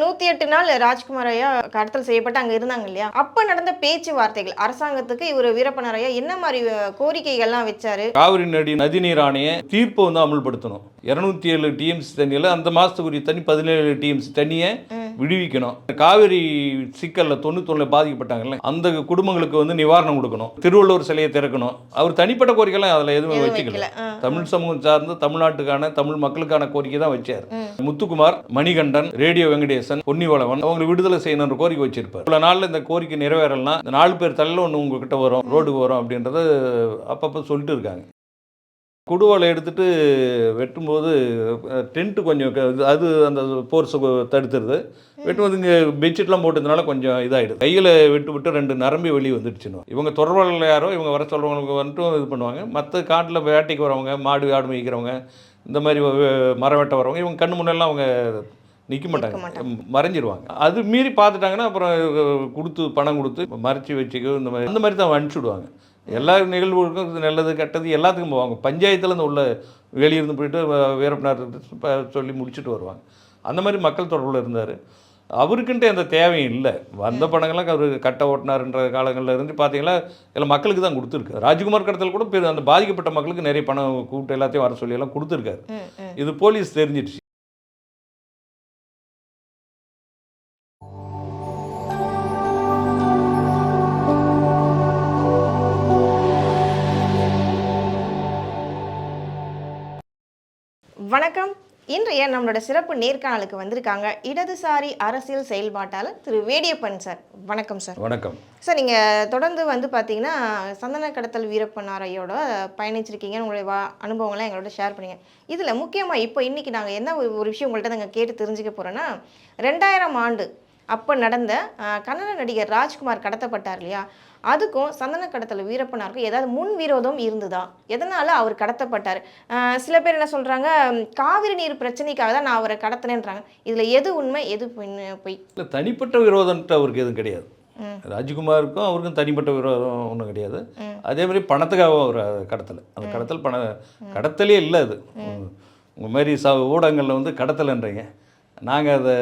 நூத்தி எட்டு நாள் ராஜ்குமார் ஐயா கடத்தல் செய்யப்பட்டு அங்க இருந்தாங்க இல்லையா? அப்ப நடந்த பேச்சுவார்த்தைகள் அரசாங்கத்துக்கு இவர் வீரப்பனார் ஐயா என்ன மாதிரி கோரிக்கைகள்லாம் வச்சாரு? காவிரி நதி நதிநீர் ஆணைய தீர்ப்பை வந்து அமல்படுத்தணும். இரநூத்தி ஏழு டிஎம்சி தண்ணியில் அந்த மாதத்துக்குரிய தண்ணி பதினேழு டிஎம்சி தண்ணியை விடுவிக்கணும். காவிரி சிக்கலில் தொண்ணூத்தொன்னில் பாதிக்கப்பட்டாங்கல்ல அந்த குடும்பங்களுக்கு வந்து நிவாரணம் கொடுக்கணும். திருவள்ளுவர் சிலையை திறக்கணும். அவர் தனிப்பட்ட கோரிக்கைலாம் அதில் எதுவுமே வச்சுக்கல. தமிழ் சமூகம் சார்ந்து தமிழ்நாட்டுக்கான தமிழ் மக்களுக்கான கோரிக்கை தான் வச்சார். முத்துக்குமார் மணிகண்டன் ரேடியோ வெங்கடேசன் பொன்னிவளவன் அவங்களை விடுதலை செய்யணுன்ற கோரிக்கை வச்சிருப்பார். இவ்வளோ நாளில் இந்த கோரிக்கை நிறைவேறலனா இந்த நாலு பேர் தலையில் ஒன்று உங்ககிட்ட வரும் ரோடுக்கு வரும் அப்படின்றத அப்பப்போ சொல்லிட்டு இருக்காங்க. குடுவாலை எடுத்துட்டு வெட்டும்போது டென்ட்டு கொஞ்சம் அது அந்த போர்ஸை தடுத்துருது. வெட்டும்போது இங்கே பெட்ஷீட்லாம் போட்டதுனால கொஞ்சம் இதாகிடுது கையில் விட்டு விட்டு ரெண்டு நரம்பி வெளியே வந்துடுச்சுன்னு இவங்க தொடர்பாளர்கள் யாரோ இவங்க வர சொல்கிறவங்களுக்கு வந்துட்டு இது பண்ணுவாங்க. மற்ற காட்டில் வேட்டைக்கு வரவங்க மாடு ஆடு மேய்க்கிறவங்க இந்த மாதிரி மரம் வெட்ட வரவங்க இவங்க கண்ணு முன்னெல்லாம் அவங்க நிற்க மாட்டாங்க. மறைஞ்சிருவாங்க. அது மீறி பார்த்துட்டாங்கன்னா அப்புறம் கொடுத்து பணம் கொடுத்து மறைச்சி வச்சுக்கோ இந்த மாதிரி அந்த மாதிரி தான் அனுப்பிச்சுடுவாங்க எல்லா நிகழ்வுகளுக்கும் நல்லது கெட்டது எல்லாத்துக்கும் போவாங்க. பஞ்சாயத்தில் இந்த உள்ள வெளியிருந்து போயிட்டு வீரப்பனார் சொல்லி முடிச்சுட்டு வருவாங்க. அந்த மாதிரி மக்கள் தொடர்பில் இருந்தார். அவருக்குன்ட்டு எந்த தேவையும் இல்லை. வந்த பணங்கள்லாம் அவர் கட்ட ஓட்டினார்ன்ற காலங்களில் இருந்து பார்த்தீங்கன்னா எல்லாம் மக்களுக்கு தான் கொடுத்துருக்கு. ராஜ்குமார் கடத்தல் கூட பெரு- அந்த பாதிக்கப்பட்ட மக்களுக்கு நிறைய பணம் கூப்பிட்டு எல்லாத்தையும் வர சொல்லி எல்லாம் கொடுத்துருக்காரு. இது போலீஸ் தெரிஞ்சிடுச்சு. வணக்கம். இன்றைய நம்மளோட சிறப்பு நேர்காணலுக்கு வந்திருக்காங்க இடதுசாரி அரசியல் செயல்பாட்டாளர் திரு வேடியப்பன் சார். வணக்கம் சார். வணக்கம். சார் நீங்கள் தொடர்ந்து வந்து பார்த்தீங்கன்னா சந்தன கடத்தல் வீரப்பனாரையோட பயணிச்சிருக்கீங்க உங்களுடைய வா அனுபவங்கள்லாம் எங்களோட ஷேர் பண்ணீங்க. இதில் முக்கியமாக இப்போ இன்றைக்கி நாங்கள் என்ன ஒரு ஒரு விஷயம் உங்கள்கிட்ட நாங்கள் கேட்டு தெரிஞ்சுக்க போகிறோன்னா ரெண்டாயிரம் ஆண்டு அப்போ நடந்த கன்னட நடிகர் ராஜ்குமார் கடத்தப்பட்டார் இல்லையா? அதுக்கும் சந்தன கடத்தல் வீரப்பனாருக்கும் ஏதாவது முன் விரோதம் இருந்ததா? எதனால் அவர் கடத்தப்பட்டார்? சில பேர் என்ன சொல்கிறாங்க காவிரி நீர் பிரச்சனைக்காக தான் நான் அவரை கடத்தினேன்றாங்க. இதில் எது உண்மை எது பொய்- இல்லை தனிப்பட்ட விரோதம்ன்ட்டு அவருக்கு எதுவும் கிடையாது. ராஜ்குமாருக்கும் அவருக்கும் தனிப்பட்ட விரோதம் ஒன்றும் கிடையாது. அதே மாதிரி பணத்துக்காக ஒரு கடத்தல். அந்த கடத்தல் பண கடத்தலே இல்லை அது. உங்கள் மாதிரி ச ஊடகங்களில் வந்து கடத்தலைன்றீங்க. நாங்கள் அதை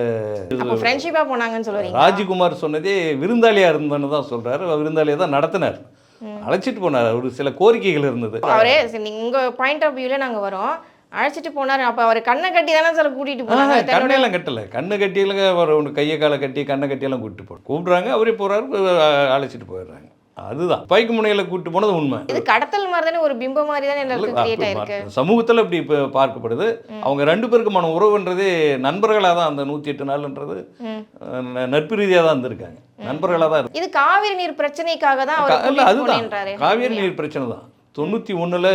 ஃப்ரெண்ட்ஷிப்பாக போனாங்கன்னு சொல்லுவீங்க ராஜ்குமார் சொன்னதே விருந்தாளியாக இருந்தேன்னு தான் சொல்கிறாரு விருந்தாளியை தான் நடத்தினார். அழைச்சிட்டு போனார். ஒரு சில கோரிக்கைகள் இருந்தது. அவரே சரி நீங்க உங்க பாயிண்ட் ஆஃப் வியூல நாங்க வரோம். அழைச்சிட்டு போனாரு. அப்ப அவர் கண்ணை கட்டி தானே சார் கூட்டிட்டு போனாங்க கண்ணையெல்லாம் கட்டலை. கண்ணு கட்டியில அவர் ஒன்று கையை காலை கட்டி கண்ணை கட்டியெல்லாம் கூப்பிட்டு போ கூப்பிட்றாங்க அவரே போகிறாரு அழைச்சிட்டு போயிடுறாங்க. அதுதான். பைக்கு முனையில் கூப்பிட்டு போனது உண்மை. இது கடத்தல் மாதிரி தானே ஒரு பிம்பம் மாதிரி தானே எல்லாருக்கும் கிரியேட் ஆயிருக்கு. சமூகத்தில் இப்படி இப்போ பார்க்கப்படுது. அவங்க ரெண்டு பேருக்குமான உறவுன்றதே நண்பர்களாக தான் அந்த நூற்றி எட்டு நாள்ன்றது. நட்பு ரீதியாக தான் இருந்திருக்காங்க. நண்பர்களாக தான் இருக்கு இது காவிரி நீர் பிரச்சனைக்காக தான் இல்ல அதுதான். காவேரி நீர் பிரச்சனை தான் தொண்ணூற்றி ஒன்றில்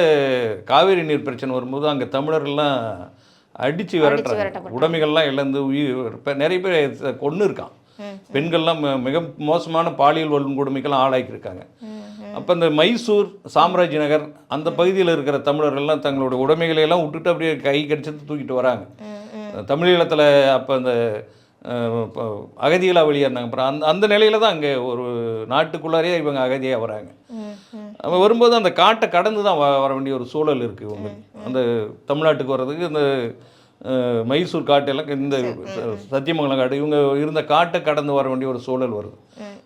காவேரி நீர் பிரச்சனை வரும்போது அங்கே தமிழர்கள்லாம் அடித்து விரட்டுறாங்க. உடைமைகள்லாம் இழந்து உயிர் நிறைய பேர் கொன்று இருக்கான். பெண்கள்லாம் மிக மோசமான பாலியல் வன்கொடுமைக்கெல்லாம் ஆளாக்கியிருக்காங்க. அப்போ இந்த மைசூர் சாம்ராஜ் நகர் அந்த பகுதியில் இருக்கிற தமிழர்கள்லாம் தங்களுடைய உடைமைகளை எல்லாம் விட்டுட்டு அப்படியே கை கடிச்சிட்டு தூக்கிட்டு வராங்க. தமிழீழத்தில் அப்போ அந்த அகதிகளாக வெளியேறினாங்க. அப்புறம் அந்த அந்த நிலையில தான் அங்கே ஒரு நாட்டுக்குள்ளாரே இவங்க அகதியாக வராங்க. அவங்க வரும்போது அந்த காட்டை கடந்து தான் வர வேண்டிய ஒரு சூழல் இருக்குது இவங்க அந்த தமிழ்நாட்டுக்கு வர்றதுக்கு இந்த மைசூர் காட்டெல்லாம் இந்த சத்தியமங்கலம் காட்டு இவங்க இருந்த காட்டை கடந்து வர வேண்டிய ஒரு சூழல் வருது.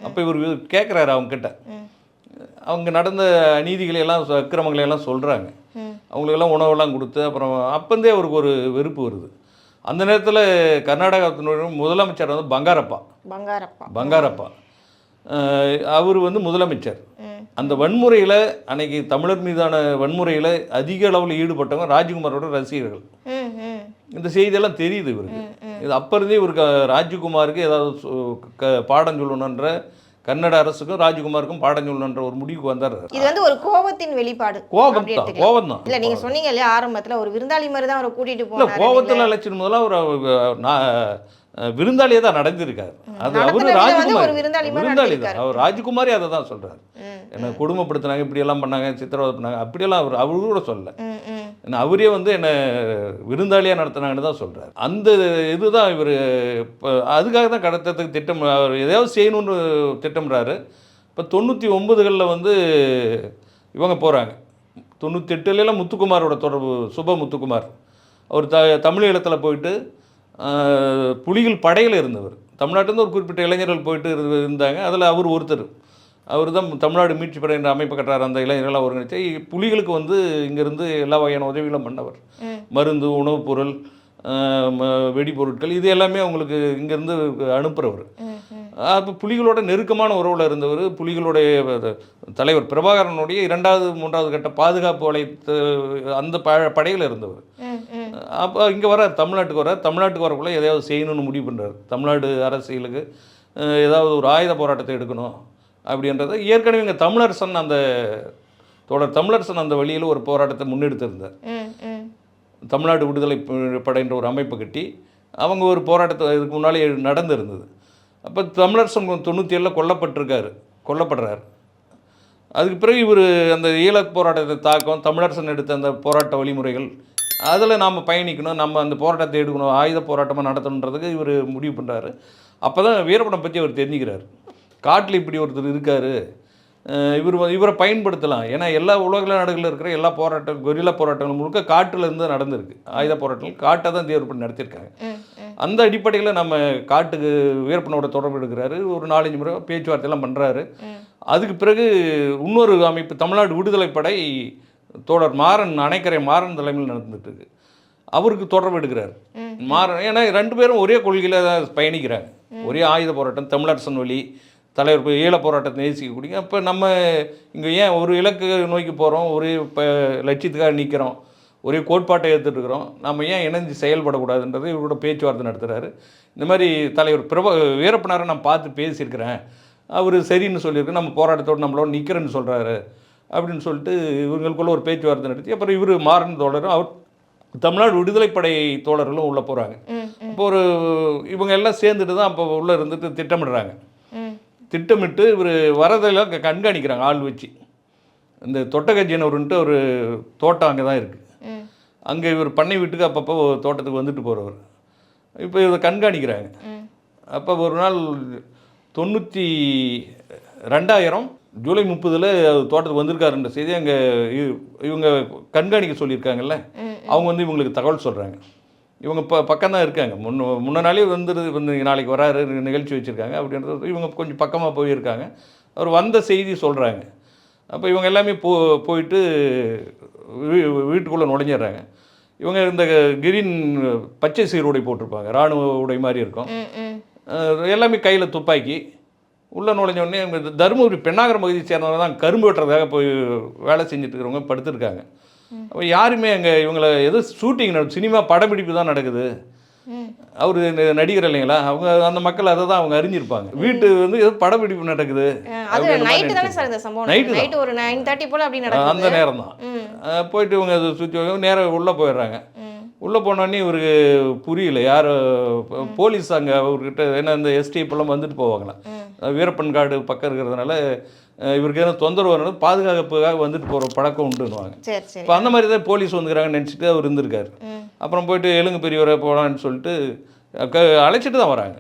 அப்போ இவர் கேட்குறாரு அவங்க கிட்ட அவங்க நடந்த அநீதிகளை எல்லாம் அக்கிரமங்களை எல்லாம் சொல்கிறாங்க. அவங்களுக்கெல்லாம் உணவெல்லாம் கொடுத்து அப்புறம் அப்பந்தே அவருக்கு ஒரு வெறுப்பு வருது. அந்த நேரத்தில் கர்நாடகத்தினுடைய முதலமைச்சர் வந்து பங்காரப்பா. பங்காரப்பா. பங்காரப்பா. அவர் வந்து முதலமைச்சர். அந்த வன்முறையில் அன்னைக்கு தமிழர் மீதான வன்முறையில் அதிக அளவில் ஈடுபட்டவங்க ராஜ்குமாரோட ரசிகர்கள். இந்த செய்தியெல்லாம் தெரியுது இவருக்கு. இது அப்போ இருந்தே இவருக்கு ராஜ்குமாருக்கு ஏதாவது க- பாடம் சொல்லணுன்ற கன்னட அரசுக்கும் ராஜ்குமாருக்கும் பாடம் சொல்லணுன்ற ஒரு முடிவுக்கு வந்துடுறாரு இது வந்து ஒரு கோபத்தின் வெளிப்பாடு கோபம். கோபம் தான். இல்ல நீங்க சொன்னீங்க இல்லையா ஆரம்பத்துல ஒரு விருந்தாளி மாதிரி தான் அவரை கூட்டிட்டு இல்லை போனாரு கோபத்தில் அழைச்சிட்டு முதல்ல அவர் நான் விருந்தாளியே தான் நடந்திருக்காரு. அது அவரு ராஜ்குமார் ஒரு விருந்தாளி தான். அவர் ராஜ்குமாரே அதை தான் சொல்றாரு. என்னை கொடுமைப்படுத்தினாங்க இப்படியெல்லாம் பண்ணாங்க சித்திரவதை பண்ணாங்க அப்படியெல்லாம் அவர் அவரு கூட சொல்லல. அவரே வந்து என்னை விருந்தாளியாக நடத்தினாங்கன்னு தான் சொல்கிறார் அந்த இதுதான் இவர் இப்போ அதுக்காக தான் கடத்தத்துக்கு திட்டம் அவர் எதையாவது செய்யணும்னு திட்டமிடுறாரு இப்போ தொண்ணூற்றி ஒன்பதுகளில் வந்து இவங்க போகிறாங்க தொண்ணூற்றி முத்துக்குமாரோட தொடர்பு சுப முத்துக்குமார். அவர் த தமிழீழத்தில் போயிட்டு புலிகள் படையில் இருந்தவர். தமிழ்நாட்டிலேருந்து ஒரு குறிப்பிட்ட இளைஞர்கள் போயிட்டு இருந்தாங்க. அதில் அவர் ஒருத்தர். அவர் தான் தமிழ்நாடு மீட்சி படை என்ற அமைப்பு கட்டுறார் அந்த இளைஞர்களாக ஒருங்கிணைச்சு இங்கிருந்து வந்து இங்கேருந்து எல்லா வகையான உதவிகளும் பண்ணவர். மருந்து உணவுப் பொருள் வெடிபொருட்கள் இது எல்லாமே அவங்களுக்கு இங்கேருந்து அனுப்புகிறவர். அப்போ புலிகளோட நெருக்கமான உறவில் இருந்தவர். புலிகளுடைய தலைவர் பிரபாகரனுடைய இரண்டாவது மூன்றாவது கட்ட பாதுகாப்பு வளையத்து அந்த ப படையில் இருந்தவர். அப்போ இங்கே வர தமிழ்நாட்டுக்கு வர தமிழ்நாட்டுக்கு வரக்குள்ள எதையாவது செய்யணும்னு முடிவு பண்ணுறாரு தமிழ்நாடு அரசியலுக்கு ஏதாவது ஒரு ஆயுத போராட்டத்தை எடுக்கணும். அப்படின்றத ஏற்கனவே இங்கே தமிழரசன் அந்த தொடர் தமிழரசன் அந்த வழியில் ஒரு போராட்டத்தை முன்னெடுத்திருந்தார். தமிழ்நாடு விடுதலை படைன்ற ஒரு அமைப்பு கட்டி அவங்க ஒரு போராட்டத்தை இதுக்கு முன்னாலே நடந்திருந்தது. அப்போ தமிழரசன் தொண்ணூற்றி ஏழில் கொல்லப்பட்டிருக்காரு கொல்லப்படுறாரு. அதுக்கு பிறகு இவர் அந்த ஈழப் போராட்டத்தை தாக்கம் தமிழரசன் எடுத்த அந்த போராட்ட வழிமுறைகள் அதில் நாம் பயணிக்கணும் நம்ம அந்த போராட்டத்தை எடுக்கணும் ஆயுத போராட்டமாக நடத்தணுன்றதுக்கு இவர் முடிவு பண்ணுறாரு அப்போ தான் வீரப்படம் பற்றி அவர் தெரிஞ்சுக்கிறார். காட்டில் இப்படி ஒருத்தர் இருக்கார். இவர் இவரை பயன்படுத்தலாம். ஏன்னா எல்லா உலக நாடுகளில் இருக்கிற எல்லா போராட்டம் கொரில்லா போராட்டங்கள் முழுக்க காட்டில் இருந்து நடந்திருக்கு. ஆயுத போராட்டங்கள் காட்டை தான் தேர்வு பண்ணி நடத்தியிருக்காங்க. அந்த அடிப்படையில் நம்ம காட்டுக்கு வீரப்பனோட தொடர்பு எடுக்கிறாரு. ஒரு நாலஞ்சு முறை பேச்சுவார்த்தையெல்லாம் பண்ணுறாரு. அதுக்கு பிறகு இன்னொரு அமைப்பு தமிழ்நாடு விடுதலை படை தோழர் மாறன் அணைக்கரை மாறன் தலைமையில் நடந்துட்டு இருக்கு. அவருக்கு தொடர்பு எடுக்கிறார். மாறன் ஏன்னா ரெண்டு பேரும் ஒரே கொள்கையில் தான் பயணிக்கிறாங்க. ஒரே ஆயுத போராட்டம் தமிழரசன் வழி தலைவர் போய் ஈழ போராட்டத்தை நேசிக்கக்கூடிய அப்போ நம்ம இங்கே ஏன் ஒரு இலக்கு நோக்கி போகிறோம் ஒரு இப்போ லட்சியத்துக்காக நிற்கிறோம் ஒரே கோட்பாட்டை எடுத்துட்டு இருக்கிறோம். நம்ம ஏன் இணைஞ்சு செயல்படக்கூடாதுன்றது இவரோட பேச்சுவார்த்தை நடத்துகிறாரு இந்த மாதிரி தலைவர் பிரபா வீரப்பனாரை நான் பார்த்து பேசியிருக்கிறேன். அவர் சரின்னு சொல்லியிருக்கு. நம்ம போராட்டத்தோடு நம்மளோட நிற்கிறேன்னு சொல்கிறாரு அப்படின்னு சொல்லிட்டு இவங்களுக்குள்ள ஒரு பேச்சுவார்த்தை நடத்தி அப்புறம் இவர் மாறன் தோழரும் அவர் தமிழ்நாடு விடுதலைப்படை தோழர்களும் உள்ளே போகிறாங்க. இப்போ ஒரு இவங்க எல்லாம் சேர்ந்துட்டு தான் அப்போ உள்ளே இருந்துட்டு திட்டமிடுறாங்க. திட்டமிட்டு இவர் வரதெல்லாம் கண்காணிக்கிறாங்க ஆள் வச்சு இந்த தொட்டகஜினவருன்ட்டு ஒரு தோட்டம் அங்கே தான் இருக்குது. அங்கே இவர் பண்ணை வீட்டுக்கு அப்பப்போ தோட்டத்துக்கு வந்துட்டு போகிறவர் இப்போ இதை கண்காணிக்கிறாங்க. அப்போ ஒரு நாள் தொண்ணூற்றி ரெண்டாயிரம் ஜூலை முப்பதில் தோட்டத்துக்கு வந்திருக்காருன்ற செய்தி அங்கே இவங்க கண்காணிக்க சொல்லியிருக்காங்கல்ல. அவங்க வந்து இவங்களுக்கு தகவல் சொல்கிறாங்க இவங்க இப்போ பக்கம் தான் இருக்காங்க. முன்ன முன்ன நாளே வந்துருது வந்து நாளைக்கு வராரு நிகழ்ச்சி வச்சுருக்காங்க அப்படின்றது இவங்க கொஞ்சம் பக்கமாக போயிருக்காங்க. அவர் வந்த செய்தி சொல்கிறாங்க அப்போ இவங்க எல்லாமே போ போயிட்டு வீட்டுக்குள்ளே நுழைஞ்சிடுறாங்க. இவங்க இந்த கிரீன் பச்சை சீருடை போட்டிருப்பாங்க. இராணுவ உடை மாதிரி இருக்கும். எல்லாமே கையில் துப்பாக்கி. உள்ளே நுழைஞ்ச உடனே இவங்க இந்த தருமபுரி பெண்ணாகரம் பகுதியை சேர்ந்தவங்க தான் கரும்பு வெட்டுறதுக்காக போய் வேலை செஞ்சுட்டு இருக்கிறவங்க படுத்திருக்காங்க. யாருமே அங்கே இவங்களை ஏதோ ஷூட்டிங் நட சினிமா படப்பிடிப்பு தான் நடக்குது. அவர் நடிகர் இல்லைங்களா? அவங்க அந்த மக்கள் அதை தான் அவங்க அறிஞ்சிருப்பாங்க. வீட்டு வந்து ஏதோ படப்பிடிப்பு நடக்குது. நைட்டு ஒரு நைன் தேர்ட்டி போல அப்படி அந்த நேரம் தான். போயிட்டு இவங்க அதை சுற்றி நேராக உள்ளே போயிடுறாங்க. உள்ளே போனோடனே இவருக்கு புரியல. யார் போலீஸ் அங்கே அவர்கிட்ட ஏன்னா இந்த எஸ்டிஎஃப்லாம் வந்துட்டு போவாங்களாம் ம். வீரப்பன் காடு பக்கம் இருக்கிறதுனால இவருக்கு எதுவும் தொந்தரவு வரணும் பாதுகாப்புக்காக வந்துட்டு போகிற பழக்கம் உண்டுன்னுவாங்க. இப்போ அந்த மாதிரி தான் போலீஸ் வந்துக்கிறாங்கன்னு நினச்சிட்டு அவர் இருந்திருக்காரு. அப்புறம் போயிட்டு எழுங்க பெரியவரை போகலான்னு சொல்லிட்டு அழைச்சிட்டு தான் வராங்க.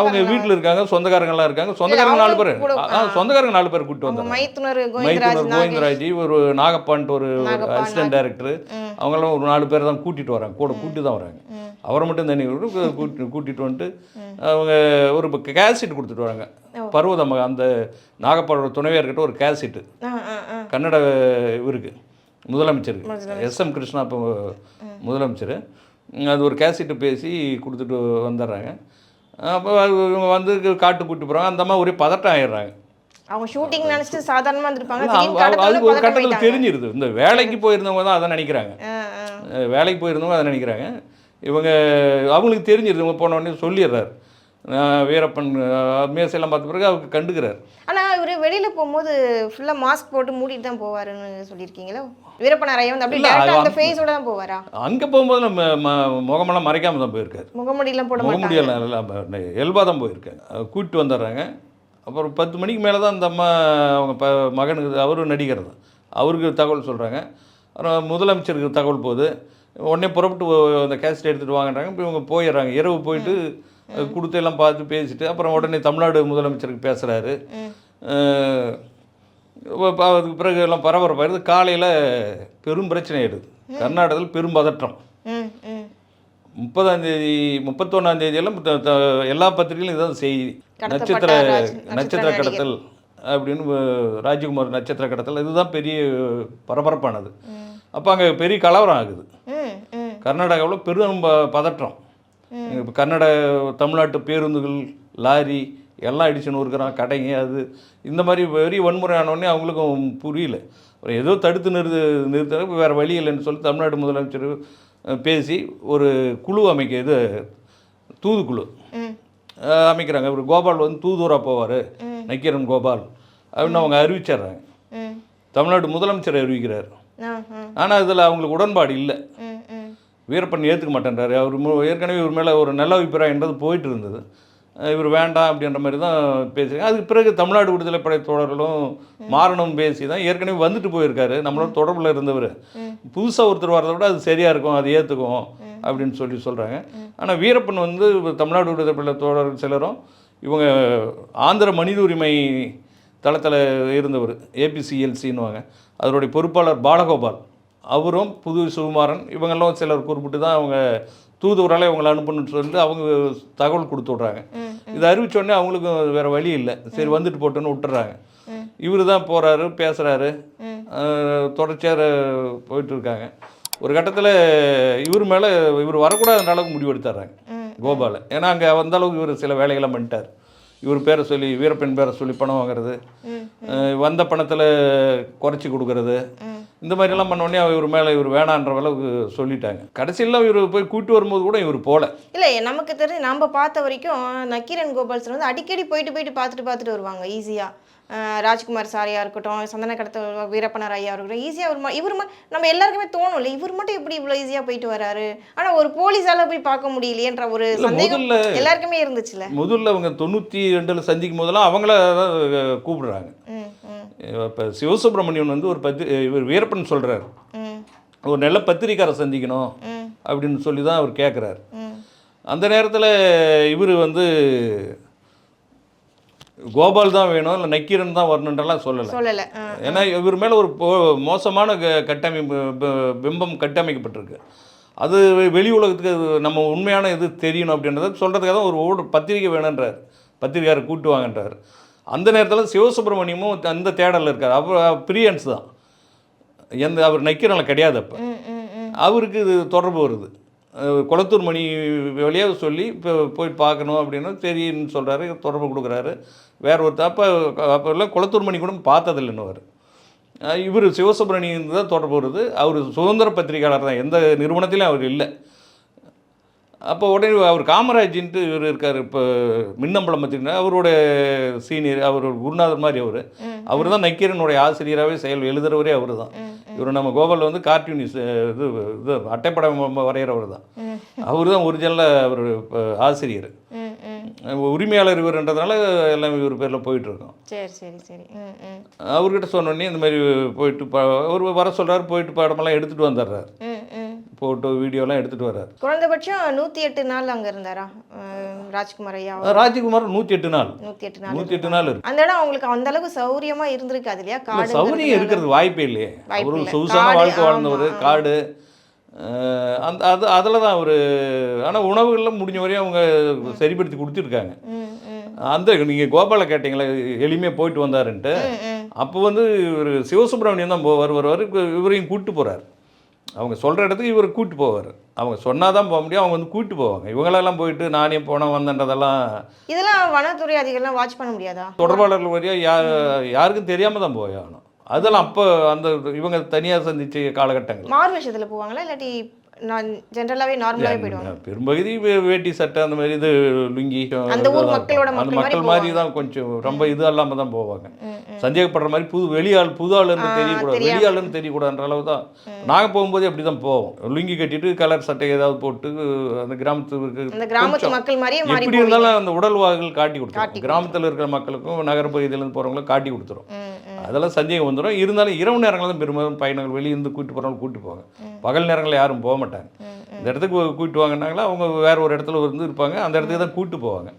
அவங்க வீட்டில் இருக்காங்க சொந்தக்காரங்களாம் இருக்காங்க. சொந்தக்காரங்க நாலு பேர். சொந்தக்காரங்க நாலு பேர் கூப்பிட்டு வந்தாங்க மைத்துனர் கோவிந்தராஜ் ஒரு நாகப்பான்ட்டு ஒரு அசிஸ்டன்ட் டைரக்டர். அவங்களாம் ஒரு நாலு பேர் தான் கூட்டிட்டு வராங்க. கூட கூட்டி தான் வராங்க. அவரை மட்டும் தனி கூட்டி கூட்டிட்டு வந்துட்டு அவங்க ஒரு கேசட் கொடுத்துட்டு வராங்க. பர்வதம் அந்த நாகப்பாடோட துணைவியார்கிட்ட ஒரு கேசட்டு கன்னட இவருக்கு முதலமைச்சருக்கு. முதலமைச்சர். எஸ் எம் கிருஷ்ணா இப்போ முதலமைச்சர். அது ஒரு கேசட்டு பேசி கொடுத்துட்டு வந்துடுறாங்க. அப்போ இவங்க வந்து காட்டு கூட்டி போகிறாங்க அந்த அம்மா ஒரே பதட்டம் ஆயிடுறாங்க. அவங்க ஷூட்டிங் நினைச்சிட்டு சாதாரணமா இருந்திருப்பாங்க. அது- அதுக்கு ஒரு கட்டத்தில். தெரிஞ்சிருது. இந்த வேலைக்கு போயிருந்தவங்க தான் அதை நினைக்கிறாங்க. வேலைக்கு போயிருந்தவங்க அதை நினைக்கிறாங்க. இவங்க அவங்களுக்கு தெரிஞ்சிருது. இவங்க போன உடனே சொல்லிடுறாரு. வீரப்பன் மேசையெல்லாம் பார்த்த பிறகு அவருக்கு கண்டுக்கிறார். ஆனா இவரு வெளியில போகும்போது ஃபுல்லா மாஸ்க் போட்டு மூடிட்டு தான் போவாருன்னு சொல்லியிருக்கீங்களா? வீரப்பனார் ஐயா வந்து அப்படியே இல்ல, டேரக்டா அது அந்த வந்து- ஃபேஸோட தான் போவாரா? அங்கே போகும்போது நம்ம முகமெல்லாம் மறைக்காம தான் போயிருக்காரு. முகமுடியெல்லாம் போட மாட்டாங்க. முகமுடியெல்லாம் இயல்பாக தான் போயிருக்காங்க கூட்டிட்டு வந்துடுறாங்க. அப்புறம் பத்து மணிக்கு மேலே தான் அந்த அம்மா அவங்க ப மகனுக்கு அவரும் நடிகர் தான். அவருக்கு தகவல் சொல்கிறாங்க அப்புறம் முதலமைச்சருக்கு தகவல் போகுது. உடனே புறப்பட்டு அந்த கேசட் எடுத்துகிட்டு வாங்கன்றாங்க. இப்போ இவங்க போயிடுறாங்க. இரவு போயிட்டு கொடுத்து எல்லாம் பார்த்து பேசிட்டு அப்புறம் உடனே தமிழ்நாடு முதலமைச்சருக்கு பேசுகிறாரு. அதுக்கு பிறகு எல்லாம் பரபரப்பாயிருது காலையில் பெரும் பிரச்சனை ஆயிடுது. கர்நாடகத்தில் பெரும் பதற்றம். ம் ம். முப்பதாம் தேதி முப்பத்தொன்னாம் தேதியெல்லாம் த- த- எல்லா பத்திரிகையிலும் இதான் செய்தி. நட்சத்திர நட்சத்திர. கடத்தல் அப்படின்னு ராஜ்குமார் நட்சத்திர கடத்தல் இதுதான் பெரிய பரபரப்பானது. அப்போ அங்கே பெரிய கலவரம் ஆகுது. கர்நாடகாவில் பெரும் பதற்றம். இப்போ கன்னட தமிழ்நாட்டு பேருந்துகள் லாரி எல்லாம் அடிச்சு நொறுக்கிறான் கடைங்க அது. இந்த மாதிரி பெரிய வன்முறை ஆனோடனே அவங்களுக்கும் புரியல. அப்புறம் ஏதோ தடுத்து நிறுத்து நிறுத்த வேறு வழி இல்லைன்னு சொல்லி தமிழ்நாடு முதலமைச்சர் பேசி ஒரு குழு அமைக்க இது தூதுக்குழு அமைக்கிறாங்க. இவர் கோபால் வந்து தூதுவராக போவார். நக்கீரன் கோபால் அப்படின்னு அவங்க அறிவிச்சிடுறாங்க. தமிழ்நாடு முதலமைச்சர் அறிவிக்கிறார். ஆனால் இதில் அவங்களுக்கு உடன்பாடு இல்லை. வீரப்பன் ஏற்றுக்க மாட்டேன்றாரு. அவர் ஏற்கனவே இவர் மேலே ஒரு நல்ல அபிப்பிராயன்றது போயிட்டு இருந்தது. இவர் வேண்டாம் அப்படின்ற மாதிரி தான் பேசுகிறாங்க அதுக்கு பிறகு தமிழ்நாடு விடுதலை படை தோழர்களும் மாறணும் பேசி தான் ஏற்கனவே வந்துட்டு போயிருக்காரு. நம்மளோட தொடர்பில் இருந்தவர். புதுசாக ஒருத்தர் வரதை விட அது சரியாக இருக்கும் அது ஏற்றுக்கும் அப்படின்னு சொல்லி சொல்கிறாங்க ஆனால் வீரப்பன் வந்து தமிழ்நாடு விடுதலை படை தோழர்கள் சிலரும் இவங்க ஆந்திர மனித உரிமை தளத்தில் இருந்தவர் ஏபிசிஎல்சின்னுவாங்க அதனுடைய பொறுப்பாளர் பாலகோபால். அவரும் புது சுகுமாரன் இவங்கெல்லாம் சிலர் குறிப்பிட்டு தான் அவங்க தூதுவரால் இவங்களை அனுப்பணும்னு சொல்லிட்டு அவங்க தகவல் கொடுத்து விட்றாங்க. இதை அறிவிச்ச உடனே அவங்களுக்கும் வேறு வழி இல்லை. சரி வந்துட்டு போட்டுன்னு விட்டுறாங்க. இவர் தான் போகிறாரு பேசுகிறாரு தொடர்ச்சியாக போயிட்டு இருக்காங்க. ஒரு கட்டத்தில் இவர் மேலே இவர் வரக்கூடாதுன்ற அளவுக்கு முடிவு எடுத்துறாங்க கோபால். ஏன்னா அங்கே வந்த அளவுக்கு இவர் சில வேலைகளை பண்ணிட்டார். இவர் பேரை சொல்லி வீரப்பெண் பேரை சொல்லி பணம் வாங்குறது வந்த பணத்தில் குறைச்சி கொடுக்கறது இந்த மாதிரிலாம் பண்ண உடனே இவர் மேலே இவர் வேணான்ற அளவுக்கு சொல்லிட்டாங்க. கடைசியில் இவர் போய் கூட்டு வரும்போது கூட இவர் போகல இல்லை நமக்கு தெரிஞ்சு நம்ம பார்த்த வரைக்கும் நக்கீரன் கோபால் சார் வந்து அடிக்கடி போயிட்டு போயிட்டு பார்த்துட்டு பார்த்துட்டு வருவாங்க ஈஸியாக ராஜ்குமார் சாரியா இருக்கட்டும் சந்தன கடத்த வீரப்பனர் ஐயா இருக்கட்டும் ஈஸியாக ஒரு இவர் நம்ம எல்லாருக்குமே தோணும் இல்லை இவர் மட்டும் எப்படி இவ்வளோ ஈஸியாக போயிட்டு வராரு? ஆனால் ஒரு போலீஸால போய் பார்க்க முடியலையேன்ற ஒரு சந்தேகம் முதல்ல எல்லாருக்குமே இருந்துச்சுல. முதல்ல அவங்க தொண்ணூற்றி ரெண்டில் சந்திக்கும் போதெல்லாம் அவங்கள கூப்பிடுறாங்க. இப்போ சிவசுப்பிரமணியன் வந்து ஒரு பத்தி இவர் வீரப்பன் சொல்கிறார் ஒரு நல்ல பத்திரிக்காரை சந்திக்கணும் அப்படின்னு சொல்லி தான் அவர் கேட்குறாரு அந்த நேரத்தில் இவர் வந்து கோபால் தான் வேணும் இல்லை நக்கீரன் தான் வரணுன்றலாம் சொல்லலை. ஏன்னா இவர் மேலே ஒரு மோசமான க- கட்டமைப்பு பிம்பம் கட்டமைக்கப்பட்டிருக்கு. அது வெளி உலகத்துக்கு அது நம்ம உண்மையான இது தெரியணும் அப்படின்றத சொல்கிறதுக்காக தான் ஒரு ஓடு பத்திரிக்கை வேணுன்றார். பத்திரிக்கையாரை கூட்டு வாங்கன்றார். அந்த நேரத்தில் சிவசுப்பிரமணியமும் அந்த தேடலில் இருக்கார். அவர் பிரியன்ஸ் தான். எந்த அவர் நக்கீரனில் கிடையாது அப்போ. அவருக்கு இது தொடர்பு வருது. குளத்தூர் மணி வழியாக சொல்லி இப்போ போய் பார்க்கணும் அப்படின்னு சரின்னு சொல்கிறாரு தொடர்பு கொடுக்குறாரு. வேற ஒருத்தர் அப்போ அப்போ எல்லாம் குளத்தூர் மணி கூட பார்த்ததில்லைன்னுவார் இவர் சிவசுப்ரமணியன் தான் தொடர்பு வருது. அவர் சுதந்திர பத்திரிகையாளர் தான். எந்த நிறுவனத்திலும் அவர் இல்லை. அப்போ உடனே அவர் காமராஜின்ட்டு இவர் இருக்கார். இப்போ மின்னம்பலம் பார்த்தீங்கன்னா அவரோட சீனியர் அவர் குருநாதர் மாதிரி அவர். அவர் தான் நக்கீரனுடைய ஆசிரியராகவே செயல் எழுதுறவரே அவர் தான். இவர் நம்ம கோபால் வந்து கார்ட்டூனிஸ் இது இது அட்டைப்படம் வரைகிறவர் தான். அவர் தான் ஒரிஜினலாக அவர் ஆசிரியர். உரிமையாளர் இவர்ன்றதுனால எல்லாம் இவர் பேரில் போயிட்டுருக்கோம். சரி சரி சரி. அவர்கிட்ட சொன்னோடனே இந்த மாதிரி போயிட்டு அவர் வர சொல்கிறார் போயிட்டு படமெல்லாம் எடுத்துகிட்டு வந்துடுறார் ஃபோட்டோ வீடியோலாம் எடுத்துகிட்டு வர்றார். குறைந்தபட்சம் நூற்றி எட்டு நாள் அங்கே இருந்தாரா? ராஜ்குமார் ஐயா ராஜ்குமார் நூற்றி எட்டு நாள். நூற்றி எட்டு நாள் நூற்றி எட்டு நாள் இருக்கு. அந்த இடம் அவங்களுக்கு அந்த அளவுக்கு சௌரியமா இருந்திருக்காது இல்லையா இல்ல, காடு சௌரியம் இருக்கிறது வாய்ப்பே இல்லையே. இல்ல. சொகுசான வாழ்க்கை வாழ்ந்தவர். காடு. அந்த அது அதில் தான் அவர் ஆனால் உணவுகள்லாம் முடிஞ்ச வரையும் அவங்க சரிப்படுத்தி கொடுத்துருக்காங்க. அந்த நீங்கள் கோபாலை கேட்டிங்களே எளிமையாக போயிட்டு வந்தாருன்ட்டு. அப்போ வந்து இவர் சிவசுப்ரமணியம் தான் போவார் வருவார் இவரையும் கூப்பிட்டு போகிறார் அவங்க சொல்கிற இடத்துக்கு இவர் கூப்பிட்டு போவார். அவங்க சொன்னால் தான் போக முடியும் அவங்க வந்து கூப்பிட்டு போவாங்க. இவங்களெல்லாம் போயிட்டு நானே போனேன் வந்தேன்றதெல்லாம் இதெல்லாம் வனத்துறை அதிகாரிலாம் வாட்ச் பண்ண முடியாதா? தொடர்பாளர்கள் வழியாக யா யாருக்கும் தெரியாமல் தான் போய் ஆகணும். அதெல்லாம் அப்போ அந்த இவங்க தனியாக சந்திச்ச காலகட்டங்கள். மாறு விஷயத்துல போவாங்களா? இல்லாட்டி நான் ஜென்ரலாகவே நார்மலாகவே போயிடுவாங்க? பெரும்பகுதி வேட்டி சட்டை அந்த மாதிரி இது லுங்கி அந்த ஊர் மக்களோட. அந்த மக்கள் மாதிரி தான் கொஞ்சம் ரொம்ப இது இல்லாமல் தான் போவாங்க. சந்தேகப்படுற மாதிரி புது வெளியாள் புது ஆளுன்னு தெரியக்கூடாது. வெளியாளுன்னு தெரியக்கூடாதுன்ற அளவு தான். நாங்கள் போகும்போதே அப்படி தான் போவோம். லுங்கி கட்டிட்டு கலர் சட்டை ஏதாவது போட்டு அந்த கிராமத்துக்கு அந்த கிராமத்து மக்கள் மாதிரியே எப்படி இருந்தாலும் அந்த உடல்வாகுகள் காட்டி கொடுத்துரும். கிராமத்தில் இருக்கிற மக்களுக்கும் நகரப்பகுதியிலேருந்து போகிறவங்களும் காட்டி கொடுத்துரும். அதெல்லாம் சந்தேகம் வந்துடும். இருந்தாலும் இரவு நேரங்களில் தான் பெரும்பாலும் பயணங்கள் வெளியிருந்து கூட்டு போகிறவங்க கூட்டு போவாங்க. பகல் நேரங்களில் யாரும் போக மாட்டாங்க. இந்த இடத்துக்கு கூட்டு வாங்கினாங்களா அவங்க வேற ஒரு இடத்துல வந்து இருப்பாங்க. அந்த இடத்துக்கு தான் கூட்டு போவாங்க.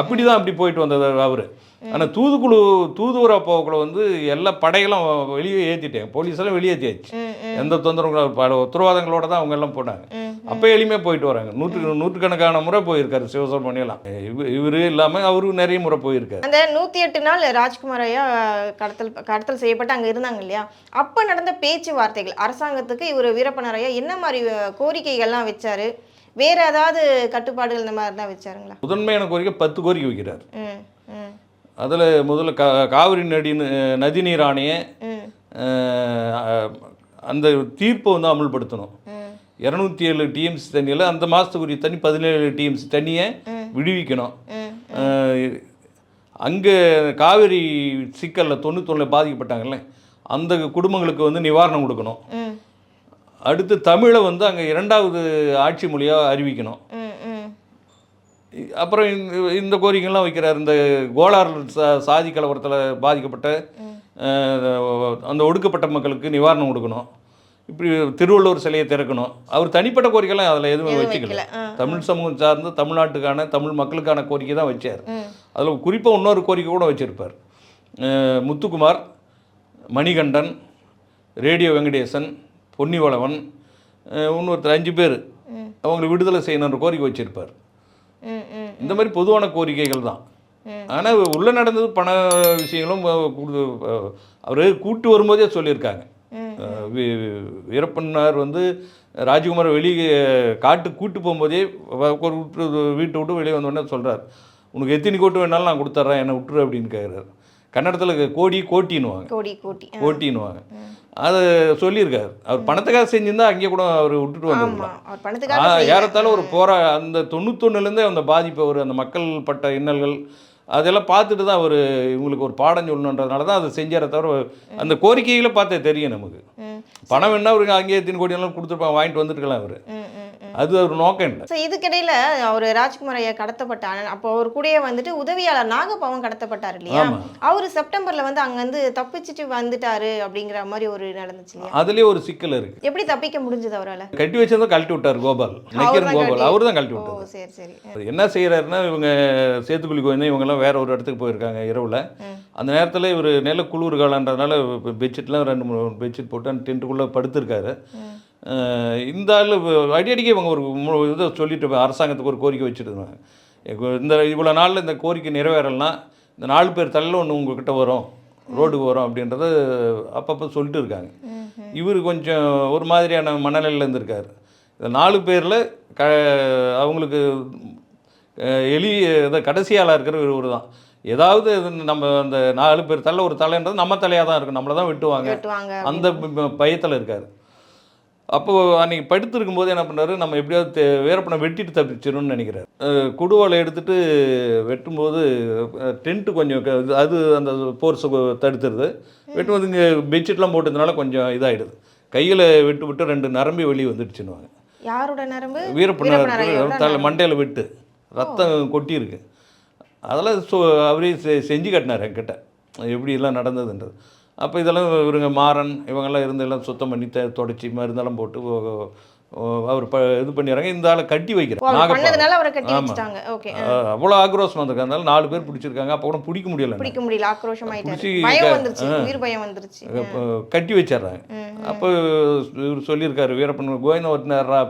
அப்படி தான் அப்படி போயிட்டு வந்தது அவர். ஆனால் தூதுக்குழு தூதுவராக போகக்குள்ள வந்து எல்லா படைகளும் வெளியே ஏற்றிட்டாங்க போலீஸ் எல்லாம் வெளியேற்றியாச்சு எந்த தொந்தரவும் பல உத்தரவாதங்களோட தான் அவங்க எல்லாம் போனாங்க. அப்போ எளிமையாக போயிட்டு வராங்க. நூற்று நூற்றுக்கணக்கான முறை போயிருக்காரு சிவசுப்ரமணியெல்லாம் இவர் இல்லாமல் அவரும் நிறைய முறை போயிருக்காரு. அந்த நூற்றி எட்டு நாள் ராஜ்குமார் ஐயா கடத்தல் கடத்தல் செய்யப்பட்டு அங்கே இருந்தாங்க இல்லையா? அப்போ நடந்த பேச்சுவார்த்தைகள் அரசாங்கத்துக்கு இவர் வீரப்பனார் ஐயா என்ன மாதிரி கோரிக்கைகள்லாம் வச்சாரு? வேற ஏதாவது கட்டுப்பாடுகள் இந்த மாதிரி தான் வச்சாருங்களா? முதன்மையான கோரிக்கை பத்து கோரிக்கை வைக்கிறார். அதில் முதல்ல கா காவிரி நதி நதிநீர் ஆணையை அந்த தீர்ப்பை வந்து அமல்படுத்தணும். இரநூத்தி ஏழு டிஎம்சி தண்ணியில் அந்த மாதத்துக்குரிய தண்ணி பதினேழு டிஎம்சி தண்ணியை விடுவிக்கணும். அங்கே காவிரி சிக்கலில் தொண்ணூத்தொன்னில் பாதிக்கப்பட்டாங்கல்ல அந்த குடும்பங்களுக்கு வந்து நிவாரணம் கொடுக்கணும். அடுத்து தமிழை வந்து அங்கே இரண்டாவது ஆட்சி மொழியாக அறிவிக்கணும். அப்புறம் இந்த- இந்த கோரிக்கைலாம் வைக்கிறார். இந்த கோலார் சா சாதி கலவரத்தில் பாதிக்கப்பட்ட அந்த ஒடுக்கப்பட்ட மக்களுக்கு நிவாரணம் கொடுக்கணும். இப்படி திருவள்ளுவர் சிலையை திறக்கணும். அவர் தனிப்பட்ட கோரிக்கைலாம் அதில் எதுவுமே வச்சுக்கல தமிழ் சமூகம் சார்ந்து தமிழ்நாட்டுக்கான தமிழ் மக்களுக்கான கோரிக்கை தான் வச்சார். அதில் குறிப்பாக இன்னொரு கோரிக்கை கூட வச்சுருப்பார். முத்துக்குமார் மணிகண்டன் ரேடியோ வெங்கடேசன் பொன்னிவளவன் இன்னொருத்தர் அஞ்சு பேர். அவங்களை விடுதலை செய்யணுன்ற கோரிக்கை வச்சுருப்பார். இந்த மாதிரி பொதுவான கோரிக்கைகள் தான். ஆனால் உள்ளே நடந்தது பண விஷயங்களும் அவர் கூட்டு வரும்போதே சொல்லியிருக்காங்க. வீரப்பன்னார் வந்து ராஜ்குமாரை வெளியே காட்டு கூட்டு போகும்போதே விட்டு வீட்டை விட்டு வெளியே வந்தோடனே சொல்கிறார் உனக்கு எத்தனை கோட்டு வேணாலும் நான் கொடுத்துட்றேன் என்னை விட்டுரு அப்படின்னு கேட்குறாரு கன்னடத்தில் கோடி கோட்டின்னுவாங்க. கோடி கோட்டி. கோட்டின்னுவாங்க. அதை சொல்லியிருக்காரு. அவர் பணத்துக்காக செஞ்சிருந்தா அங்கேயே கூட அவர் விட்டுட்டு வந்துருக்கலாம். ஏறத்தாழ ஒரு போரா அந்த தொண்ணூத்தொன்னுலேருந்தே அந்த பாதிப்பு அவர் அந்த மக்கள் பட்ட இன்னல்கள் அதெல்லாம் பார்த்துட்டு தான் அவர் இவங்களுக்கு ஒரு பாடம் சொல்லணுன்றதுனால தான் அதை செஞ்சாரே தவிர அந்த கோரிக்கைகளை பார்த்தே தெரியும் நமக்கு. பணம் வேணா அவருக்கு அங்கேயே எத்தனை கோடி எல்லாம் கொடுத்துருப்பாங்க வாங்கிட்டு வந்துருக்கலாம் அவர். அது அவர் நோக்கம் இல்லை. ஸோ இதுக்கிடையில அவர் ராஜ்குமார் ஐயா கடத்தப்பட்டார் அப்போ அவர் கூடயே வந்துட்டு உதவியாளர் நாகப்பாவும் கடத்தப்பட்டார் இல்லையா. அவர் செப்டம்பர்ல வந்து அங்க வந்து தப்பிச்சிட்டு வந்துட்டாரு அப்படிங்கிற மாதிரி ஒரு நடந்துச்சு அதுலேயே ஒரு சிக்கல் இருக்கு. எப்படி தப்பிக்க முடிஞ்சது அவரால? கட்டி வச்சதும் கழட்டி விட்டார் கோபால். நக்கீரன் கோபால். அவர் தான் கழட்டி விட்டார் சரி சரி. என்ன செய்கிறாருன்னா இவங்க சேத்துக்குழி கோயில் இவங்கெல்லாம் வேற ஒரு இடத்துக்கு போயிருக்காங்க இரவில். அந்த நேரத்தில் இவர் நெல்ல குளிர் காலன்றதுனால பெட்ஷீட்லாம் ரெண்டு மூணு பெட்ஷீட் போட்டு அந்த டென்ட்டுக்குள்ளே படுத்திருக்காரு. இந்த ஆள் அடிக்கடிக்கு இவங்க ஒரு இதை சொல்லிட்டு அரசாங்கத்துக்கு ஒரு கோரிக்கை இப்போ இந்த இவ்வளோ நாளில் இந்த கோரிக்கை நிறைவேறலைன்னா இந்த நாலு பேர் தலையில் ஒன்று உங்ககிட்ட வரும். ரோடுக்கு வரும் அப்படின்றத அப்பப்போ சொல்லிட்டு இருக்காங்க. இவர் கொஞ்சம் ஒரு மாதிரியான மனநிலையில் இருந்திருக்காரு. இந்த நாலு பேரில் க அவங்களுக்கு எலி இதை கடைசி ஆளாக இருக்கிற இவர் தான் ஏதாவது நம்ம அந்த நாலு பேர் தலை ஒரு தலைன்றது நம்ம தலையாக தான் இருக்கும். நம்மளை தான் வெட்டுவாங்க. வெட்டுவாங்க அந்த பயத்தில் இருக்கார். அப்போ அன்னைக்கு படுத்திருக்கும் போது என்ன பண்ணாரு? நம்ம எப்படியாவது தே- வீரப்பனை வெட்டிட்டு தப்பிச்சிரும்னு நினைக்கிறார். குடுவாலை எடுத்துட்டு வெட்டும்போது டென்ட்டு கொஞ்சம் அது அந்த போர்ஸை தடுத்துருது. வெட்டும்போது இங்கே பெட்ஷீட்லாம் போட்டதுனால கொஞ்சம் இதாகிடுது கையில் வெட்டு விட்டு ரெண்டு நரம்பி வெளியே வந்துடுச்சுன்னுவாங்க. யாரோட நரம்பு? வீரப்பனார் ஐயாவோட தலை மண்டையில் வெட்டு ரத்தம் கொட்டியிருக்கு. அதெல்லாம் சொ அவரே செஞ்சு கட்டினார் என்கிட்ட. எப்படி எல்லாம் நடந்ததுன்றது. அப்போ இதெல்லாம் இவருங்க மாறன் இவங்கெல்லாம் இருந்து எல்லாம் சுத்தம் பண்ணி த தொடச்சி மருந்தெல்லாம் போட்டு அவர் ப இது பண்ணிடுறாங்க. இந்த ஆளை கட்டி வைக்கிறார் அவர் நாகப்பா பண்ணதுனால அவரை கட்டி ஆமா. வச்சுட்டாங்க. ஓகே. அவ்வளோ ஆக்ரோஷம் வந்திருக்காங்க நாலு பேர் பிடிச்சிருக்காங்க. அப்போ கூட பிடிக்க முடியல பிடிக்க முடியல. ஆக்ரோஷம் ஆயிட்டாரு பிடிச்சி பயம் க- வந்துருச்சு. ஆ. உயிர் பயம் வந்துருச்சு. அப்போ கட்டி வச்சிடுறாங்க. அப்போ இவர் சொல்லியிருக்காரு வீரப்பன் கோவிந்தன் ஒருத்தனாரா?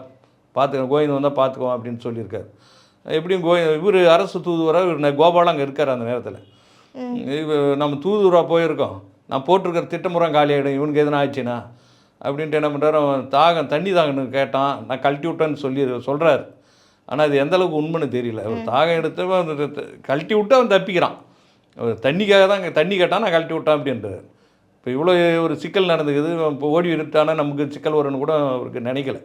பார்த்துக்க கோவிந்தன் வந்தால் பார்த்துக்குவோம் அப்படின்னு சொல்லியிருக்காரு. எப்படியும் கோவி இவர் அரசு தூதுவராக இவர் கோபாலம் அங்கே இருக்கார் அந்த நேரத்தில். நம்ம தூதுவராக போயிருக்கோம். நான் போட்டிருக்கிற திட்டமுறம் காலியாகிடும் இவனுக்கு எதுனா ஆச்சுன்னா அப்படின்ட்டு என்ன பண்ணுறாரு அவன் தாகம் தண்ணி தாகன்னு கேட்டான். நான் கழட்டி விட்டேன்னு சொல்லி சொல்கிறாரு ஆனால் அது எந்த அளவுக்கு உண்மைன்னு தெரியல. அவர் தாகம் எடுத்து கழட்டி விட்டு அவன் தப்பிக்கிறான். அவர் தண்ணிக்காக தான் தண்ணி கேட்டான் நான் கழட்டி விட்டான் அப்படின்றாரு. இப்போ இவ்வளோ ஒரு சிக்கல் நடந்துக்குது. இப்போ ஓடி விட்டானா நமக்கு சிக்கல் வரும்னு கூட அவருக்கு நினைக்கல.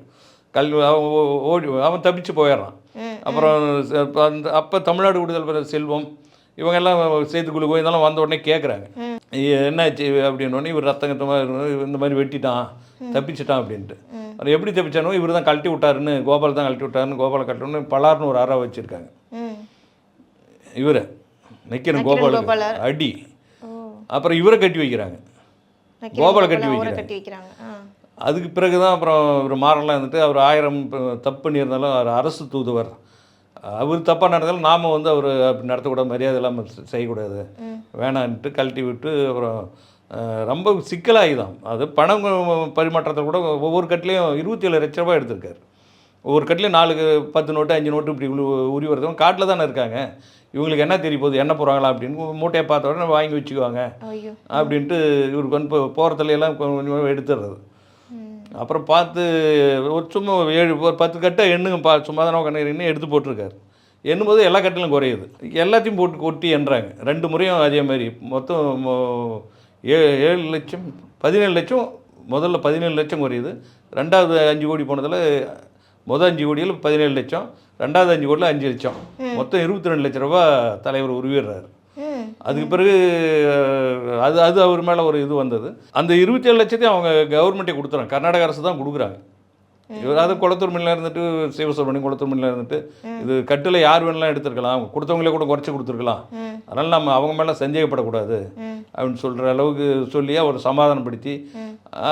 கல் அவன் ஓ- ஓடி அவன் தப்பிச்சு போயிடுறான். அப்புறம் அந்த அப்போ தமிழ்நாடு விடுதலை செல்வம் இவங்க எல்லாம் சேத்துக்குழு கோயிலெல்லாம் வந்த உடனே கேட்குறாங்க என்னாச்சு அப்படின்னு உடனே இவர் ரத்தம் கத்தமாக இந்த மாதிரி வெட்டிட்டான் தப்பிச்சிட்டான் அப்படின்ட்டு. அது எப்படி தப்பிச்சானோ இவர் தான் கழட்டி விட்டாருன்னு கோபால் தான் கழட்டி விட்டாருன்னு கோபாலை கட்டணும்னு பலார்னு ஒரு அறை வச்சுருக்காங்க. இவரை கோபாலுக்கு. கோபாலர். அடி. அப்புறம் இவரை கட்டி வைக்கிறாங்க. கோபாலை கோபாலை கட்டி வைக்கிறாங்க. அதுக்கு பிறகு தான் அப்புறம் இவர் மாறலாம் இருந்துட்டு அவர் ஆயிரம் தப்பு பண்ணியிருந்தாலும் அவர் அரசு தூதுவர். அவர் தப்பாக நடந்தாலும் நாம் வந்து அவர் அப்படி நடத்தக்கூடாது மரியாதை இல்லாமல் செய்யக்கூடாது. வேணான்ட்டு கழட்டி விட்டு அப்புறம் ரொம்ப சிக்கலாகி தான் அது பணம் பரிமாற்றத்தை கூட ஒவ்வொரு கட்டிலையும் இருபத்தி ஏழு லட்ச ரூபாய் எடுத்திருக்காரு. ஒரு கட்டில் நாலு பத்து நோட்டு அஞ்சு நோட்டு இப்படி உரு- உரி வருது காட்டில் தானே இருக்காங்க. இவங்களுக்கு என்ன தெரிய போகுது என்ன போகிறாங்களா அப்படின்னு மூட்டையை பார்த்த உடனே வாங்கி வச்சுக்குவாங்க. அப்படின்ட்டு இவருக்கு வந்து போகிறதுல எல்லாம் கொஞ்சம் எடுத்துடுறது அப்புறம் பார்த்து ஒரு சும்மா ஏழு ஒரு பத்து கட்டை எண்ணுங்க பா சும்மா தானே உட்காந்து எடுத்து போட்டிருக்காரு. எண்ணும்போது எல்லா கட்டிலும் குறையுது. எல்லாத்தையும் போட்டு கொட்டி எண்ணுறாங்க ரெண்டு முறையும் அதே மாதிரி. மொத்தம் ஏ ஏழு லட்சம் பதினேழு லட்சம் முதல்ல பதினேழு லட்சம் குறையுது. ரெண்டாவது அஞ்சு கோடி போனதில் முதல் அஞ்சு கோடியில் பதினேழு லட்சம் ரெண்டாவது அஞ்சு கோடியில் அஞ்சு லட்சம். மொத்தம் இருபத்தி ரெண்டு லட்ச ரூபா தலைவர் உருவிடுறாரு. அதுக்கு பிறகு அது அது அவர் மேலே ஒரு இது வந்தது. அந்த இருபத்தி ஏழு லட்சத்தையும் அவங்க கவர்மெண்ட்டே கொடுத்துறாங்க. கர்நாடக அரசு தான் கொடுக்குறாங்க. இவர் அது குளத்தூர் மில்லில் இருந்துட்டு சிவசுப்ரமணியம் குளத்தூர் மில்லில் இருந்துட்டு இது கட்டில் யார் வேணாலும் எடுத்துருக்கலாம். கொடுத்தவங்களே கூட குறைச்சி கொடுத்துருக்கலாம். அதனால் நம்ம அவங்க மேலே சந்தேகப்படக்கூடாது. அப்படின்னு சொல்கிற அளவுக்கு சொல்லி அவர் சமாதானப்படுத்தி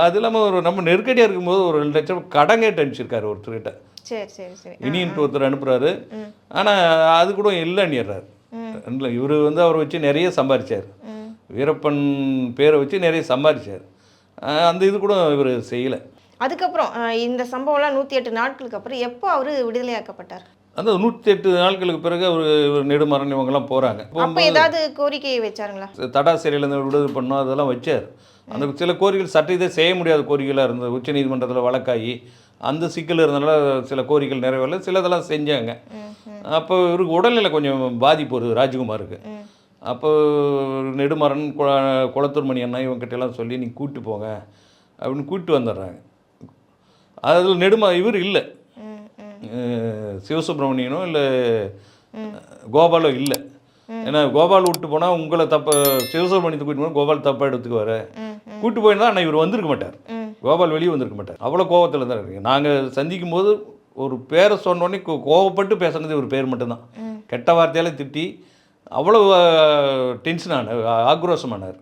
அது இல்லாமல் ஒரு நம்ம நெருக்கடியாக இருக்கும்போது ஒரு ரெண்டு லட்சம் கடன் கேட்டு அனுப்பிச்சிருக்காரு ஒருத்தர்கிட்ட. சரி சரி சரி. இனின்ட்டு ஒருத்தர் அனுப்புகிறாரு ஆனால் அது கூட இல்லைன்னிடுறாரு இல்லை இவர் வந்து அவரை வச்சு நிறைய சம்பாரிச்சார். வீரப்பன் பேரை வச்சு நிறைய சம்பாரிச்சார். அந்த இது கூட இவர் செய்யலை. அதுக்கப்புறம் இந்த சம்பவம்லாம் நூற்றி எட்டு நாட்களுக்கு அப்புறம் எப்போ அவர் விடுதலையாக்கப்பட்டார்? அந்த நூற்றி எட்டு நாட்களுக்கு பிறகு அவர் இவர் நெடுமரன் இவங்கெல்லாம் போகிறாங்க அப்போ ஏதாவது கோரிக்கை வச்சாருங்களா? தடா சிறையிலேருந்து விடுதலை பண்ணோம் அதெல்லாம் வச்சார். அந்த சில கோரிக்கைகள் சட்டத்தை செய்ய முடியாத கோரிக்கைகளாக இருந்தது. உச்சநீதிமன்றத்தில் வழக்காகி அந்த சிக்கல் இருந்தனால சில கோரிக்கைகள் நிறைவேறல சிலதெல்லாம் செஞ்சாங்க. அப்போ இவருக்கு உடல்நிலை கொஞ்சம் பாதிப்பு வருது ராஜ்குமாருக்கு. அப்போ நெடுமரன் குள- குளத்தூர் மணி அண்ணா இவங்ககிட்ட எல்லாம் சொல்லி நீ கூட்டு போங்க அப்படின்னு கூப்பிட்டு வந்துடுறாங்க. அதில் நெடுமா இவர் இல்லை. சிவசுப்ரமணியனோ இல்லை கோபாலோ இல்லை. ஏன்னா கோபால் விட்டு போனால் உங்களை தப்ப சிவசுப்ரமணியத்தை கூட்டிட்டு போனால் கோபால் தப்பாக எடுத்துக்குவார் ம் கூட்டு போயிருந்தா ஆனால் இவர் வந்திருக்க மாட்டார். கோபால் வெளியே வந்திருக்க மாட்டார். அவ்வளோ கோபத்தில் தான் இருக்கு நாங்கள் சந்திக்கும் போது ஒரு பேரை சொன்னோடனே கோவப்பட்டு பேசுனது ஒரு பேர் மட்டும்தான். கெட்ட வார்த்தையால் திட்டி அவ்வளோ டென்ஷன் ஆனார் ஆக்ரோஷமானார்.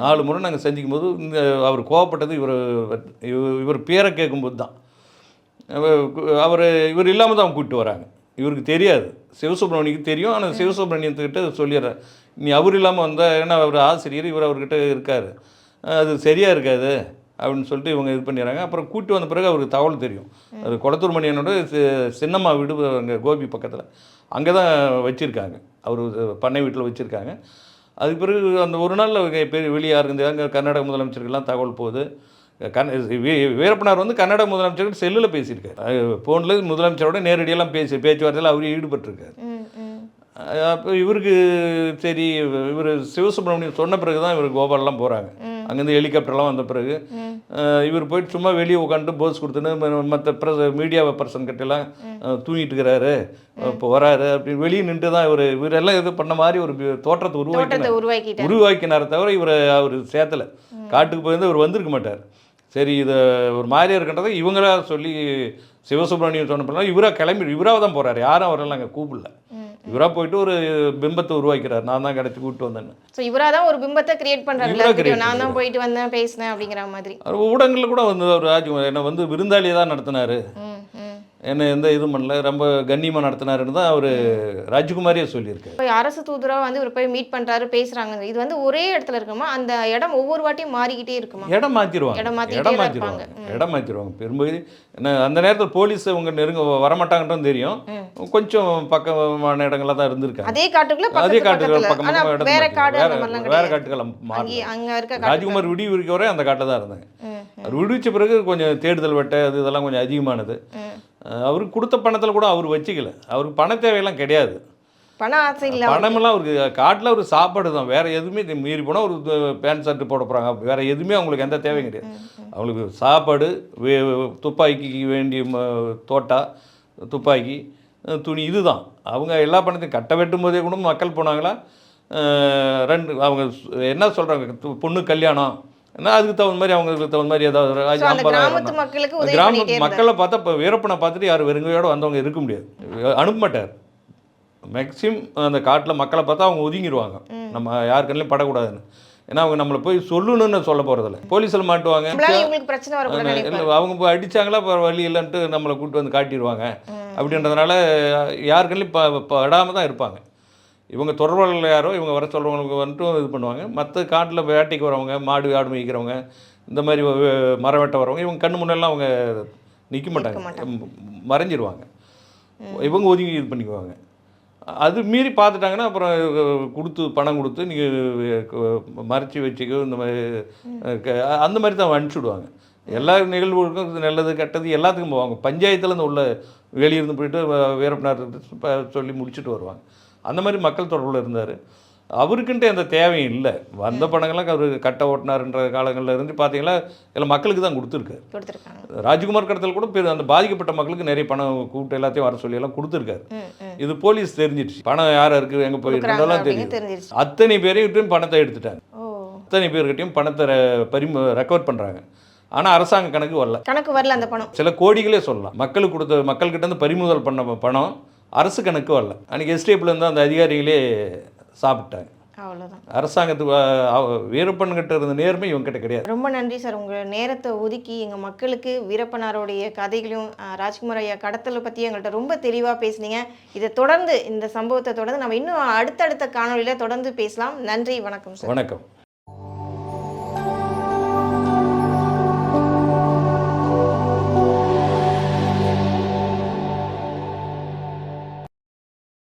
நாலு முறை நாங்கள் சந்திக்கும் போது இந்த அவர் கோவப்பட்டது இவர் இவர் பேரை கேட்கும்போது தான் அவர் இவர் இல்லாமல் தான் அவங்க கூப்பிட்டு வராங்க. இவருக்கு தெரியாது. சிவசுப்ரமணியனுக்கு தெரியும். ஆனால் சிவசுப்ரமணியத்துக்கிட்ட சொல்லிடுறார். நீ அவர் இல்லாமல் வந்தால் ஏன்னா அவர் ஆசிரியர் இவர் அவர்கிட்ட இருக்கார். அது சரியாக இருக்காது அப்படின்னு சொல்லிட்டு இவங்க இது பண்ணிடுறாங்க. அப்புறம் கூட்டி வந்த பிறகு அவருக்கு தகவல் தெரியும். அது குளத்தூர் மணியனோட சின்னம்மா வீடு அங்கே கோபி பக்கத்தில். அங்கே தான் வச்சுருக்காங்க. அவர் பண்ணை வீட்டில் வச்சுருக்காங்க. அதுக்கு பிறகு அந்த ஒரு நாளில் பெரிய வெளியாக இருந்து அங்கே கர்நாடக முதலமைச்சருக்கெல்லாம் தகவல் போகுது. வீ- வீரப்பனார் வந்து கர்நாடக முதலமைச்சர்கிட்ட செல்லில் பேசியிருக்காரு. ஃபோனில் முதலமைச்சரோட நேரடியெல்லாம் பேசி பேச்சுவார்த்தையில் அவர் ஈடுபட்டிருக்காரு. அப்போ இவருக்கு சரி இவர் சிவசுப்ரமணியம் சொன்ன பிறகு தான் இவர் கோபாலெலாம் போகிறாங்க அங்கேருந்து ஹெலிகாப்டர்லாம் வந்த பிறகு இவர் போயிட்டு சும்மா வெளியே உட்காந்துட்டு போஸ் கொடுத்துன்னு மற்ற ப்ரெஸ் மீடியா பர்சன் கிட்டலாம் தூங்கிட்டு இருக்கிறாரு இப்போ வராரு அப்படின்னு வெளியே நின்று தான் இவர் இவரெல்லாம் இது பண்ண மாதிரி ஒரு தோற்றத்தை உருவாக்கி உருவாக்கினார தவிர இவரை அவர் சேர்த்தல. காட்டுக்கு போயிருந்து இவர் வந்திருக்க மாட்டார். சரி இதை ஒரு மாதிரியா இருக்கின்றதை இவங்களா சொல்லி சிவசுப்ரமணியம் சொன்ன இவராக கிளம்பி இவராக தான் போகிறார் யாரும் அவரெல்லாம் அங்கே கூப்பிடல. இவராக போயிட்டு ஒரு பிம்பத்தை உருவாக்கிறார். நான் தான் கிடச்சி கூப்பிட்டு வந்தேன்னு. ஸோ இவராக தான் ஒரு பிம்பத்தை கிரியேட் பண்ணுறாரு நான் தான் போயிட்டு வந்தேன் பேசினேன் அப்படிங்கிற மாதிரி. ஊடகங்களில் கூட வந்து அவர் ராஜ்குமார் என்னை வந்து விருந்தாளியை தான் நடத்தினார். என்னை எந்த இதுவும் பண்ணல. ரொம்ப கண்ணியமாக நடத்தினாருன்னு தான் அவர் ராஜ்குமாரே சொல்லியிருக்காரு. இப்போ அரசு தூதரா வந்து இவர் போய் மீட் பண்றாரு பேசுறாங்க. இது வந்து ஒரே இடத்துல இருக்குமா? அந்த இடம் ஒவ்வொரு வாட்டியும் மாறிக்கிட்டே இருக்குமா? இடம் மாற்றிடுவாங்க இடம் மாற்றிடுவாங்க இடம் மாற்றிடுவாங்க பெரும்பகுதி என்ன அந்த நேரத்தில் போலீஸ் அவங்க நெருங்க வரமாட்டாங்கன்னு தெரியும். கொஞ்சம் பக்கமான இடங்கள்ல தான் இருந்திருக்காங்க. அதே காட்டுக்குள்ள அதே பக்கத்து காட்டுகள் பக்கத்துல. பக்கம் ஆனா பக்கம் இடம் வேற காடு வேற மாதிரிலாம் வேற கிடையாது. காட்டுகளை மாறல. அங்கே அங்க இருக்க காட்டு ராஜ்குமார் விடி விரிக்க வரை அந்த காட்டில் தான் இருந்தாங்க அவர் விடுவிச்ச பிறகு கொஞ்சம் தேடுதல் வெட்ட அது இதெல்லாம் கொஞ்சம் அதிகமானது. அவருக்கு கொடுத்த பணத்தில் கூட அவர் வச்சுக்கல. அவருக்கு பண தேவையெல்லாம் கிடையாது. பண ஆசை இல்ல பணமெல்லாம் அவருக்கு காட்டில் ஒரு சாப்பாடு தான். வேற எதுவுமே மீறி போனால் ஒரு பேண்ட் ஷர்ட் போட போகிறாங்க வேற எதுவுமே அவங்களுக்கு எந்த தேவையும் கிடையாது. அவங்களுக்கு சாப்பாடு வே துப்பாக்கிக்கு வேண்டிய ம- தோட்டா துப்பாக்கி துணி இதுதான். அவங்க எல்லா பணத்தையும் கட்ட வெட்டும் போதே கூட மக்கள் போனாங்களா? ரெண்டு அவங்க என்ன சொல்கிறாங்க பொண்ணு கல்யாணம். அதுக்கு தகுந்த மாதிரி அவங்களுக்கு தகுந்த மாதிரி ஏதாவது கிராமத்து மக்களை பார்த்தா இப்போ வீரப்பனை பார்த்துட்டு யாரும் வெறுங்கையோட வந்தவங்க இருக்க முடியாது. அனுப்ப மாட்டார் மேக்ஸிமம் அந்த காட்டில் மக்களை பார்த்தா அவங்க ஒதுங்கிடுவாங்க நம்ம யார் கண்ணிலையும் படக்கூடாதுன்னு. ஏன்னா அவங்க நம்மளை போய் சொல்லணும்னு சொல்ல போகிறதில்ல போலீஸில் மாட்டுவாங்க. இல்லை அவங்க போய் அடிச்சாங்களா இப்போ வழி இல்லைன்ட்டு நம்மளை கூப்பிட்டு வந்து காட்டிடுவாங்க. அப்படின்றதுனால யார் கண்ணிலையும் ப படாமல் தான் இருப்பாங்க. இவங்க தொடர்பாளர்கள் யாரோ இவங்க வர சொல்கிறவங்களுக்கு வந்துட்டு இது பண்ணுவாங்க. மற்ற காட்டில் வேட்டைக்கு வரவங்க மாடு ஆடு மேய்க்கிறவங்க இந்த மாதிரி மரம் வெட்ட வரவங்க இவங்க கண்ணு முன்னெல்லாம் அவங்க நிற்க மாட்டாங்க. மறைஞ்சிருவாங்க. இவங்க ஒதுங்கி இது பண்ணிக்குவாங்க. அது மீறி பார்த்துட்டாங்கன்னா அப்புறம் கொடுத்து பணம் கொடுத்து நீங்கள் மறைச்சி வச்சுக்கோ இந்த மாதிரி அந்த மாதிரி தான் அனுப்பிச்சுடுவாங்க எல்லா நிகழ்வுகளுக்கும் நல்லது கெட்டது எல்லாத்துக்கும் போவாங்க. பஞ்சாயத்துலேருந்து உள்ள வெளியிருந்து போயிட்டு வீரப்பனார் சொல்லி முடிச்சுட்டு வருவாங்க. அந்த மாதிரி மக்கள் தொடர்பில் இருந்தார். அவருக்குன்ட்டு அந்த தேவையும் இல்லை. வந்த பணங்கள்லாம் அவர் கட்ட ஓட்டினார்ன்ற காலங்களில் இருந்து பார்த்தீங்கன்னா எல்லாம் மக்களுக்கு தான் கொடுத்துருக்காரு ராஜ்குமார் கடத்தல் கூட பெரு அந்த பாதிக்கப்பட்ட மக்களுக்கு நிறைய பணம் கூப்பிட்டு எல்லாத்தையும் வர சொல்லி எல்லாம் கொடுத்துருக்காரு. இது போலீஸ் தெரிஞ்சிடுச்சு பணம் யாரா இருக்கு எங்க அப்படின்னு தெரியும் அத்தனை பேரையும் பணத்தை எடுத்துட்டாங்க. அத்தனை பேர்கிட்டையும் பணத்தை பரிம ரெக்கவர் பண்றாங்க. ஆனா அரசாங்க கணக்கு வரல. கணக்கு வரல அந்த பணம். சில கோடிகளே சொல்லலாம். மக்களுக்கு கொடுத்த மக்கள்கிட்ட இருந்து பறிமுதல் பண்ண பணம் அரசு கணக்கு வரல அன்னைக்கு எஸ்டேப்ல இருந்து அந்த அதிகாரிகளே சாப்பிட்டாங்க. அவ்வளோதான் அரசாங்கத்துக்கு வீரப்பன் கிட்ட இருந்த நேர்மை இவங்க கிட்ட கிடையாது. ரொம்ப நன்றி சார். உங்கள் நேரத்தை ஒதுக்கி எங்கள் மக்களுக்கு வீரப்பனாருடைய கதைகளையும் ராஜ்குமார் ஐயா கடத்தலை பற்றி எங்கள்கிட்ட ரொம்ப தெளிவாக பேசுனீங்க. இதை தொடர்ந்து இந்த சம்பவத்தை தொடர்ந்து நம்ம இன்னும் அடுத்தடுத்த காணொளியில் தொடர்ந்து பேசலாம். நன்றி வணக்கம் சார். வணக்கம்.